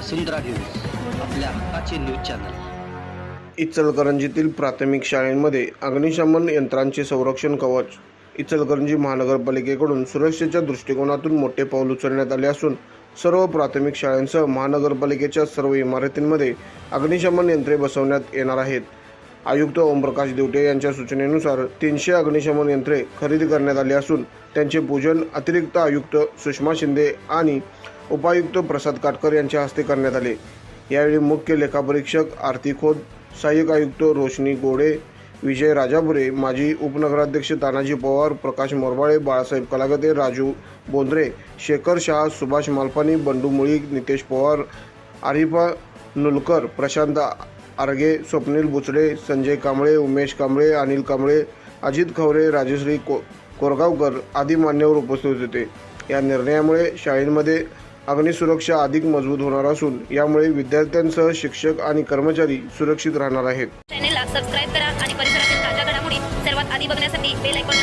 वसुंधरा news आपल्या हक्काचे news channel. इचलकरंजीतील प्राथमिक शाळेमध्ये अग्निशमन यंत्रांचे संरक्षण कवच इचलकरंजी महानगरपालिकेकडून सुरक्षेच्या दृष्टिकोनातून मोठे पाऊल उचलण्यात आले असून सर्व प्राथमिक शाळांसह महानगरपालिकेच्या सर्व इमारतींमध्ये अग्निशमन यंत्रे बसवण्यात येणार आहेत. आयुक्त ओमप्रकाश दिवटे यांच्या सूचनेनुसार तीनशे अग्निशमन यंत्रे खरेदी करण्यात आली असून त्यांचे पूजन अतिरिक्त आयुक्त सुषमा शिंदे आणि उपायुक्त प्रसाद काटकर यांच्या हस्ते करण्यात आले. यावेळी मुख्य लेखापरीक्षक आरती खोत सहाय्यक आयुक्त रोशनी गोडे विजय राजापुरे माजी उपनगराध्यक्ष तानाजी पवार प्रकाश मोरबाळे बाळासाहेब कलागते राजू बोंद्रे शेखर शहा सुभाष मालपानी बंडू मुळी नितेश पवार आरिफा नुलकर प्रशांत आर्गे स्वप्नील बुचडे संजय कांबळे उमेश कांबळे अनिल कांबळे अजित खवरे राजश्री को कोरगावकर आदी मान्यवर उपस्थित होते. या निर्णयामुळे शाळेमध्ये अग्निसुरक्षा अधिक मजबूत होणार असून यामुळे विद्यार्थ्यांसह शिक्षक आणि कर्मचारी सुरक्षित राहणार आहेत. चॅनेलला सबस्क्राईब करा आणि परिसरातील ताज्या घडामोडी सर्वात आधी बघण्यासाठी बेल आयकॉनला